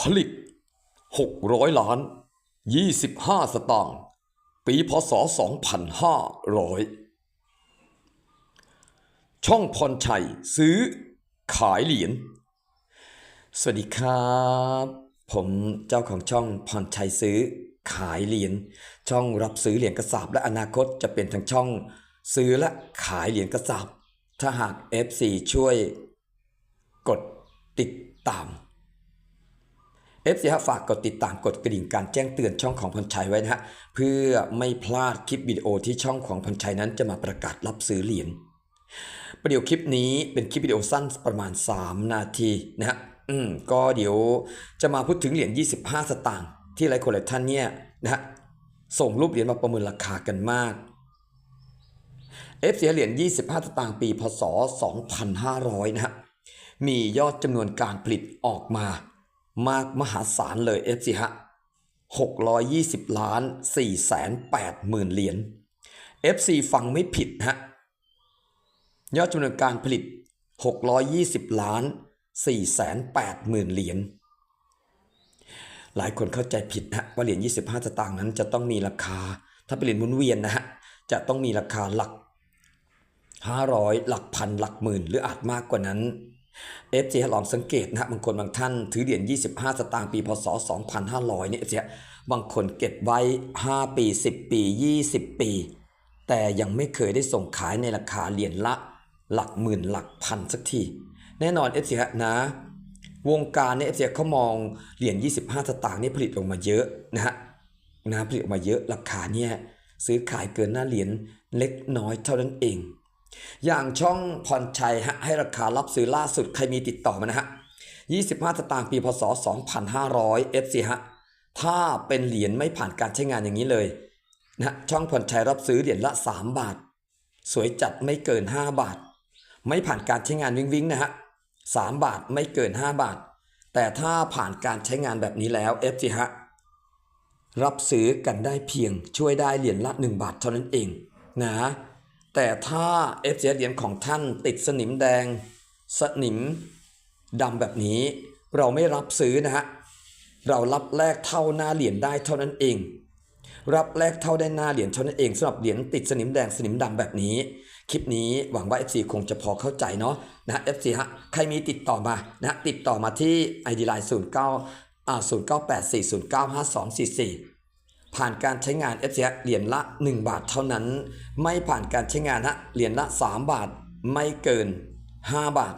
ผลิต 600 ล้าน 25 สตางค์ ปีพศ 2500 ช่องพรชัยซื้อขายเหรียญ สวัสดีครับ ผมเจ้าของช่องพรชัยซื้อขายเหรียญ ช่องรับซื้อเหรียญกระสาบและอนาคตจะเป็นทั้งช่องซื้อและขายเหรียญกระสาบถ้าหาก FC ช่วยกดติดตาม FC ฮะฝากกดติดตามกดกระดิ่งการแจ้งเตือนช่องของพรชัยไว้นะฮะเพื่อไม่พลาดคลิปวิดีโอที่ช่องของพรชัยนั้นจะมาประกาศรับซื้อเหรียญประเดี๋ยวคลิปนี้เป็นคลิปวิดีโอสั้นประมาณ 3 นาทีนะฮะอืมก็เดี๋ยวจะมาพูดถึงเหรียญ25 สตางค์ที่หลายคนหลายท่านเนี่ยนะฮะส่งรูปเหรียญมาประเมินราคากันมาก F เสียเหรียญ25 สตางค์ปีพศ 2500 นะฮะมียอดจำนวนการผลิตออกมา มากมหาศาลเลย F สิฮะ620 ล้าน4แสน8หมื่นเหรียญ FC ฟังไม่ผิดนะฮะ ยอดจำนวนการผลิต 620 ล้าน4แสน8หมื่นเหรียญ หลายคนเข้าใจผิดนะฮะว่าเหรียญ 25สตางค์นั้นจะต้องมีราคา ถ้าเป็นเหรียญหมุนเวียนนะฮะ จะต้องมีราคาหลัก 500 หลักพัน หลักหมื่น หรืออาจมากกว่านั้น FJ ลองสังเกตนะฮะบางคนบางท่านถือเหรียญ25 สตางค์ปีพศ 2500 เนี่ย FJ บางคนเก็บไว้ 5 ปี 10 ปี 20 ปี แต่ยังไม่เคยได้ส่งขายในราคาเหรียญละ หลักหมื่นหลักพันสักที แน่นอน FJ ฮะนะ วงการเนี่ย FJ เขามองเหรียญ25 สตางค์นี่ผลิตออกมาเยอะนะฮะนะผลิตออกมาเยอะราคาเนี่ยซื้อขายเกินหน้าเหรียญเล็กน้อยเท่านั้นเอง อย่างช่องพรชัยฮะให้ราคารับซื้อล่าสุดใครมีติดต่อมานะฮะ 25 สตางค์ปีพศ 2500 FC ฮะ ถ้าเป็นเหรียญไม่ผ่านการใช้งานอย่างนี้เลยนะฮะช่องพรชัยรับซื้อเหรียญละ 3 บาท สวยจัดไม่เกิน 5 บาท ไม่ผ่านการใช้งานวิ่งวิ่งๆนะฮะ3บาทไม่เกิน 5 บาท แต่ถ้าผ่านการใช้งานแบบนี้แล้ว FC ฮะรับซื้อกันได้เพียงช่วยได้เหรียญละ 1 บาทเท่านั้นเองนะ แต่ถ้า f อเหรียญของท่านติดสนิมแดง สนิมดำแบบนี้ เราไม่รับซื้อนะฮะ เรารับแลกเท่าหน้าเหรียญได้เท่านั้นเอง รับแลกเท่าได้หน้าเหรียญเท่านั้นเองสำหรับเหรียญติดสนิมแดงสนิมดำแบบนี้ คลิปนี้หวังว่า FC คงจะพอเข้าใจเนาะนะ FC ฮะ ใครมีติดต่อมานะติดต่อมาที่ ID Line 09อ่า0984095244 ผ่านการใช้งาน f อเหรียญละ 1 บาทเท่านั้น ไม่ผ่านการใช้งานฮะเหรียญละ 3 บาท ไม่เกิน 5 บาท